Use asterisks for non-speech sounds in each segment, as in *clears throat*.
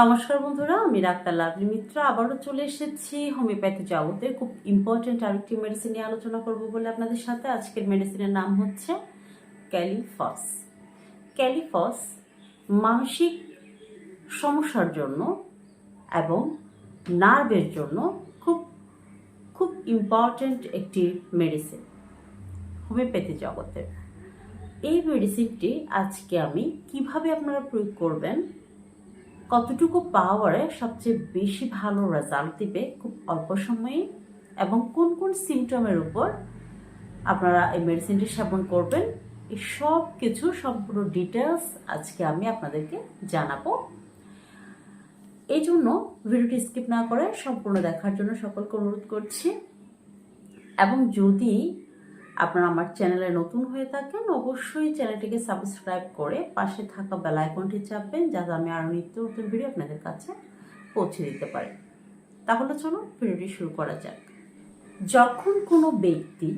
নমস্কার বন্ধুরা, আমি ডাক্তার লাভলি মিত্র। আবারও চলে এসেছি হোমিওপ্যাথি জগতে খুব ইম্পর্টেন্ট আরেকটি মেডিসিন নিয়ে আলোচনা করব বলে আপনাদের সাথে। আজকের মেডিসিনের নাম হচ্ছে ক্যালিফস। ক্যালিফস মানসিক সমস্যার জন্য এবং নার্ভের জন্য খুব খুব ইম্পর্ট্যান্ট একটি মেডিসিন হোমিওপ্যাথি জগতের। এই মেডিসিনটি আজকে আমি কীভাবে আপনারা প্রয়োগ করবেন কতটুকু পাওয়ারে সবচেয়ে বেশি ভালো রেজাল্ট দিবে খুব অল্প সময়ে এবং কোন কোন সিমটমের উপর আপনারা এই মেডিসিনটি সেবন করবেন, এই সব কিছু সম্পূর্ণ ডিটেলস আজকে আমি আপনাদেরকে জানাব। এই জন্য ভিডিওটি স্কিপ না করে সম্পূর্ণ দেখার জন্য সকলকে অনুরোধ করছি। এবং যদি আপনারা আমার চ্যানেলে নতুন হয়ে থাকেন, অবশ্যই চ্যানেলটিকে সাবস্ক্রাইব করে পাশে থাকা বেল আইকনটি চাপবেন, যাতে আমি আরও নিত্য নতুন ভিডিও আপনাদের কাছে পৌঁছে দিতে পারি। তাহলে চলো ভিডিওটি শুরু করা যাক। যখন কোনো ব্যক্তি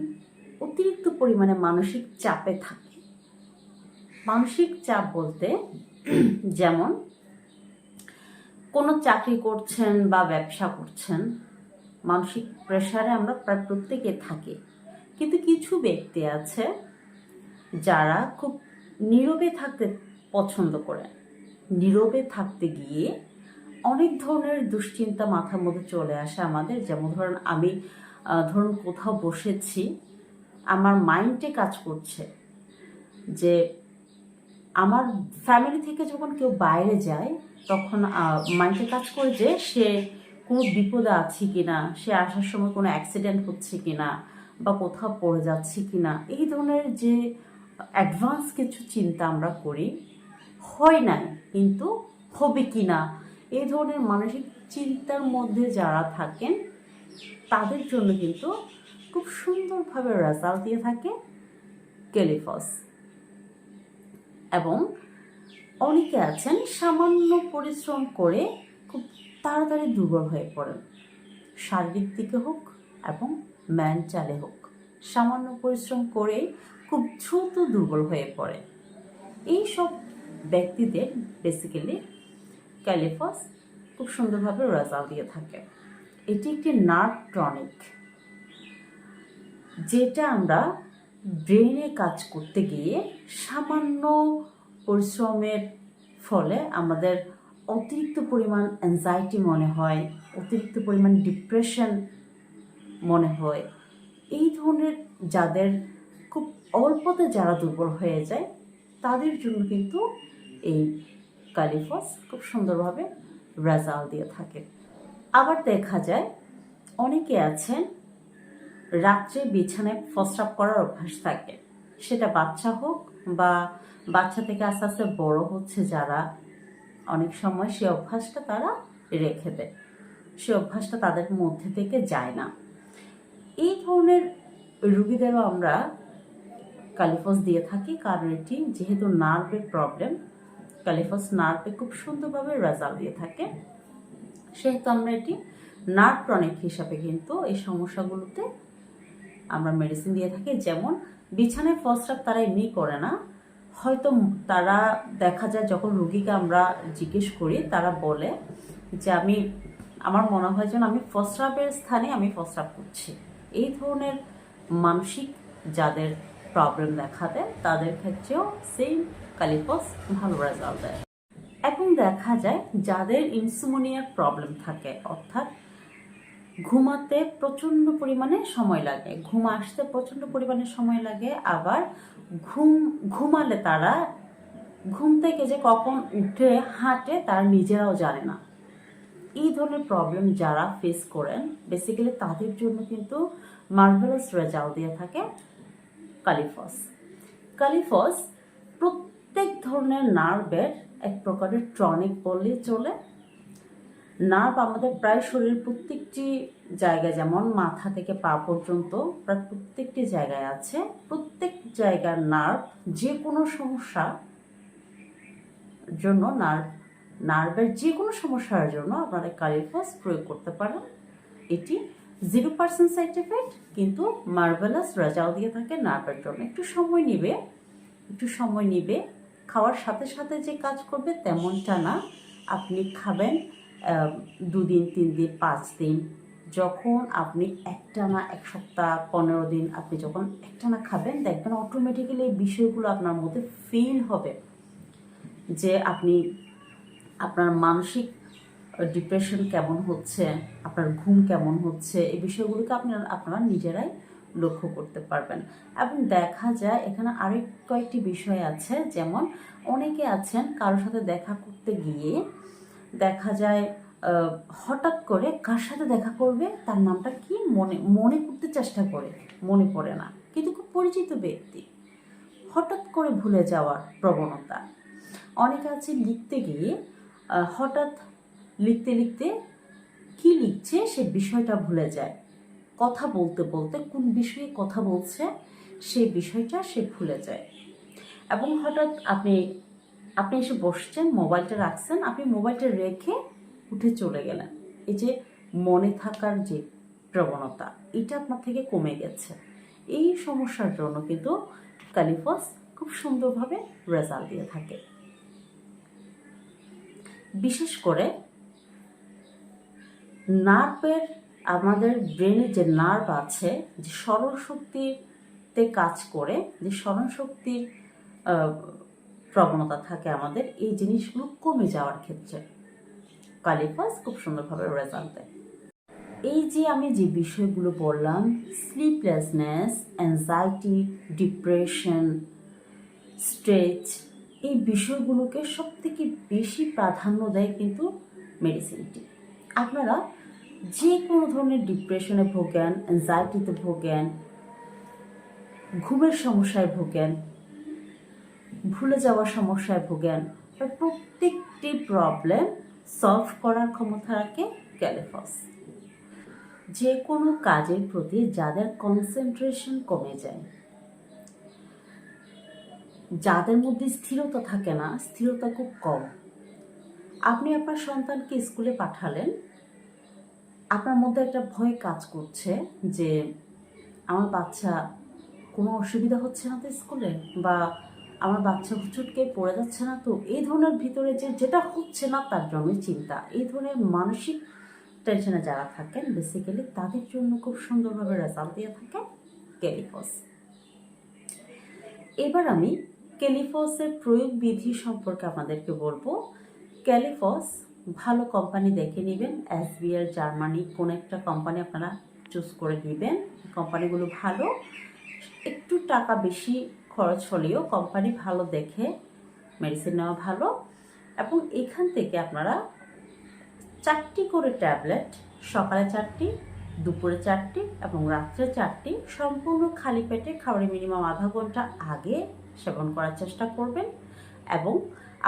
অতিরিক্ত পরিমাণে মানসিক চাপে থাকে, মানসিক চাপ বলতে *clears throat* যেমন, কোনো চাকরি করছেন বা ব্যবসা করছেন, মানসিক প্রেশারে আমরা প্রায় প্রত্যেকে থাকি। কিন্তু কিছু ব্যক্তি আছে যারা খুব নীরবে থাকতে পছন্দ করে। নীরবে থাকতে গিয়ে অনেক ধরনের দুশ্চিন্তা মাথার মধ্যে চলে আসে আমাদের। যেমন ধরুন আমি ধরুন কোথাও বসেছি, আমার মাইন্ডে কাজ করছে যে আমার ফ্যামিলি থেকে যখন কেউ বাইরে যায়, তখন মাইন্ডে কাজ করে যে সে কোনো বিপদে আছে কিনা, সে আসার সময় কোনো অ্যাক্সিডেন্ট হচ্ছে কিনা বা কোথাও পড়ে যাচ্ছি কিনা, এই ধরনের যে অ্যাডভান্স কিছু চিন্তা আমরা করি, হয় নাই, কিন্তু হবে কি না এই ধরনের মানসিক চিন্তার মধ্যে যারা থাকেন, তাদের জন্য কিন্তু খুব সুন্দরভাবে রেজাল্ট দিয়ে থাকে কেলিফস এবং অনেকে আছেন, সামান্য পরিশ্রম করে খুব তাড়াতাড়ি দুর্বল হয়ে পড়েন। শারীরিক দিকে হোক এবং ম্যানচালে হোক। সামান্য পরিশ্রম করে খুব দ্রুত দুর্বল হয়ে পড়ে। এই সব ব্যক্তিদের বেসিক্যালি ক্যালিফাস খুব সুন্দরভাবে রেজাল্ট দিয়ে থাকে। এটি একটি নার্ভ টনিক যেটা আমরা ব্রেনে কাজ করতে গিয়ে সামান্য পরিশ্রমের ফলে আমাদের অতিরিক্ত পরিমাণ অ্যাংজাইটি মনে হয়, অতিরিক্ত পরিমাণ ডিপ্রেশন মনে হয়। এই ধরনের যাদের খুব অল্পতে যারা দুর্বল হয়ে যায়, তাদের জন্য কিন্তু এই কালিফস খুব সুন্দরভাবে রেজাল্ট দিয়ে থাকে। আবার দেখা যায়, অনেকে আছেন, রাত্রে বিছানায় প্রস্রাব করার অভ্যাস থাকে। সেটা বাচ্চা হোক বা বাচ্চা থেকে আস্তে আস্তে বড় হচ্ছে যারা, অনেক সময় সে অভ্যাসটা তারা রেখে দেয়। সে অভ্যাসটা তাদের মধ্যে থেকে যায় না। এই ধরনের রুগীদেরও আমরা কালিফস দিয়ে থাকি, কারণ এটি যেহেতু নার্ভের প্রবলেম কালিফস নার্ভে খুব সুন্দরভাবে রেজাল্ট দিয়ে থাকে। সেহেতু আমরা এটি নার্ভ টনিক হিসাবে কিন্তু এই সমস্যাগুলোতে আমরা মেডিসিন দিয়ে থাকি। যেমন, বিছানায় প্রস্রাব তারা এমনি করে না। হয়তো তারা দেখা যায় যখন রুগীকে আমরা জিজ্ঞেস করি, তারা বলে যে, আমি, আমার মনে হয় যেন আমি প্রস্রাবের স্থানে আমি প্রস্রাব করছি। এই ধরনের মানসিক যাদের প্রবলেম দেখা দেয় তাদের ক্ষেত্রেও সেম কালিপস ভালো রেজাল্ট দেয়। এখন দেখা যায় যাদের ইনসুমোনিয়ার প্রবলেম থাকে, অর্থাৎ ঘুমাতে প্রচণ্ড পরিমাণে সময় লাগে। ঘুম আসতে প্রচণ্ড পরিমাণে সময় লাগে, আবার ঘুম, ঘুমালে তারা, ঘুম থেকে যে কখন উঠে, হাঁটে, তারা নিজেরাও জানে না। এই ধরনের প্রবলেম যারা ফেস করেন বেসিক্যালি তাদের জন্য কিন্তু মার্ভেলাস রেজাল্ট দিয়ে থাকে কালিফস। কালিফস প্রত্যেক ধরনের নার্ভের এক প্রকারের ট্রনিক বললেই চলে। নার্ভ আমাদের প্রায় শরীরের প্রত্যেকটি জায়গায়, যেমন মাথা থেকে পা পর্যন্ত, প্রায় প্রত্যেকটি জায়গায় আছে। প্রত্যেক জায়গার নার্ভ যে কোনো সমস্যা জন্য নার্ভ নার্ভের যে কোনো সমস্যার জন্য আপনারা কালিফস প্রয়োগ করতে পারেন। এটি জিরো পার্সেন্ট সাইড এফেক্ট কিন্তু মার্ভেলাস রেজাল্ট দিয়ে থাকে নার্ভের জন্য। একটু সময় নেবে, একটু সময় নেবে। খাওয়ার সাথে সাথে যে কাজ করবে তেমনটা না। আপনি খাবেন দুদিন তিন দিন পাঁচ দিন যখন আপনি একটানা, এক সপ্তাহ, পনেরো দিন আপনি যখন একটানা খাবেন, দেখবেন অটোমেটিক্যালি এই বিষয়গুলো আপনার মধ্যে ফিল হবে। যে আপনি আপনার মানসিক ডিপ্রেশন কেমন হচ্ছে, আপনার ঘুম কেমন হচ্ছে, এই বিষয়গুলোকে আপনার, আপনারা নিজেরাই লক্ষ্য করতে পারবেন। এবং দেখা যায়, এখানে আরেক কয়েকটি বিষয় আছে, যেমন অনেকে আছেন কারোর সাথে দেখা করতে গিয়ে দেখা যায় হঠাৎ করে কার সাথে দেখা করবে, তার নামটা কি মনে মনে করতে চেষ্টা করে, মনে পড়ে না। কিন্তু খুব পরিচিত ব্যক্তি, হঠাৎ করে ভুলে যাওয়ার প্রবণতা। অনেকে আছে লিখতে গিয়ে হঠাৎ লিখতে লিখতে কি লিখছে সে বিষয়টা ভুলে যায়। কথা বলতে বলতে কোন বিষয়ে কথা বলছে সেই বিষয়টা সে ভুলে যায়। এবং হঠাৎ আপনি আপনি এসে বসছেন, মোবাইলটা রাখছেন, আপনি মোবাইলটা রেখে উঠে চলে গেলেন। এই যে মনে থাকার যে প্রবণতা, এটা আপনার থেকে কমে গেছে। এই সমস্যার জন্য কিন্তু ক্যালিফাস খুব সুন্দরভাবে রেজাল্ট দিয়ে থাকে। বিশেষ করে নার্ভের, আমাদের ব্রেনে যে নার্ভ আছে, যে স্মরণ শক্তিতে কাজ করে, যে স্মরণ শক্তির প্রবণতা থাকে আমাদের, এই জিনিসগুলো কমে যাওয়ার ক্ষেত্রে। কালিফাস খুব সুন্দরভাবে রেজাল্ট দেয়। এই যে আমি যে বিষয়গুলো বললাম স্লিপলেসনেস অ্যাংজাইটি ডিপ্রেশন স্ট্রেচ এই বিষয়গুলোকে সব থেকে বেশি প্রাধান্য দেয় কিন্তু মেডিসিনটি। আপনারা যে কোনো ধরনের ডিপ্রেশনে ভোগেন অ্যাংজাইটিতে ভোগেন, ঘুমের সমস্যায় ভোগেন, ভুলে যাওয়ার সমস্যায় ভোগেন প্রত্যেকটি প্রবলেম সলভ করার ক্ষমতা রাখে ক্যালিফাস যে কোনো কাজের প্রতি যাদের কনসেন্ট্রেশন কমে যায় যাদের মধ্যে স্থিরতা থাকে না, স্থিরতা খুব কম। আপনি আপনার সন্তানকে স্কুলে পাঠালেন। আপনার মধ্যে একটা ভয় কাজ করছে যে, আমার বাচ্চা কোনো অসুবিধা হচ্ছে না তো স্কুলে? বা আমার বাচ্চা হুচুটকে পড়ে যাচ্ছে না তো? এই ধরনের ভিতরে যে যেটা হচ্ছে না তার জন্য চিন্তা। এই ধরনের মানসিক টেনশনে যারা থাকেন বেসিক্যালি তাদের জন্য খুব সুন্দরভাবে রেজাল্ট দিয়ে থাকে। ক্যালিফস এবার আমি ক্যালিফসের প্রয়োগ বিধি সম্পর্কে আপনাদেরকে বলব। ক্যালিফস ভালো কোম্পানি দেখে নেবেন। এসবিএল, জার্মানি, কোন একটা কোম্পানি আপনারা চুজ করে নেবেন। কোম্পানিগুলো ভালো। একটু টাকা বেশি খরচ হলেও কোম্পানি ভালো দেখে মেডিসিন নেওয়া ভালো। এবং এখান থেকে আপনারা চারটি করে ট্যাবলেট সকালে চারটি, দুপুরে চারটি এবং রাত্রে চারটি সম্পূর্ণ খালি পেটে খাবারের মিনিমাম আধা ঘণ্টা আগে সেবন করার চেষ্টা করবেন। এবং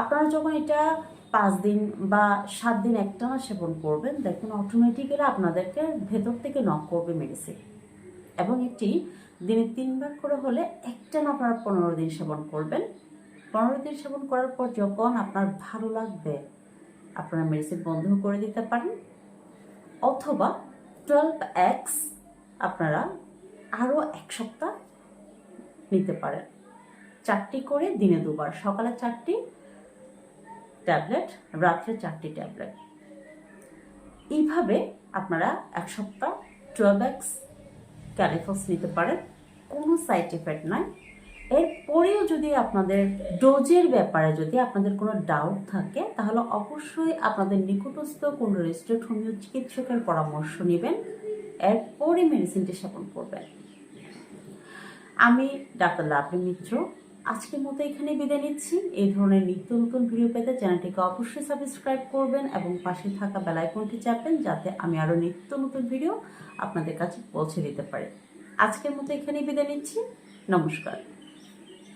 আপনারা যখন এটা পাঁচ দিন বা সাত দিন একটানা সেবন করবেন, দেখুন অটোমেটিক্যালি আপনাদেরকে ভেতর থেকে নক করবে মেডিসিন এবং এটি দিনে তিনবার করে হলে একটানা আপনারা পনেরো দিন সেবন করবেন। পনেরো দিন সেবন করার পর যখন আপনার ভালো লাগবে, আপনারা মেডিসিন বন্ধ করে দিতে পারেন। অথবা টুয়েলভ এক্স আপনারা আরও এক সপ্তাহ নিতে পারেন। চারটি করে দিনে দুবার। সকালে চারটি ট্যাবলেট, রাত্রে চারটি ট্যাবলেট। এইভাবে আপনারা এক সপ্তাহ এক্স ক্যালিফস নিতে পারেন। কোনো সাইড এফেক্ট নাই। এরপরেও যদি আপনাদের ডোজের ব্যাপারে যদি আপনাদের কোনো ডাউট থাকে, তাহলে অবশ্যই আপনাদের নিকটস্থ কোনো রেজিস্টার্ড হোমিও চিকিৎসকের পরামর্শ নেবেন। এরপরে মেডিসিনটি সেবন করবেন। আমি ডাক্তার লাভলি মিত্র। আজকের মতো এখানে বিদায় নিচ্ছি। এই ধরনের নিত্য নতুন ভিডিও পেতে চ্যানেলটিকে অবশ্যই সাবস্ক্রাইব করবেন এবং পাশে থাকা বেলাইকনটি চাপবেন যাতে আমি আরও নিত্য নতুন ভিডিও আপনাদের কাছে পৌঁছে দিতে পারি। আজকের মতো এখানেই বিদায় নিচ্ছি। নমস্কার।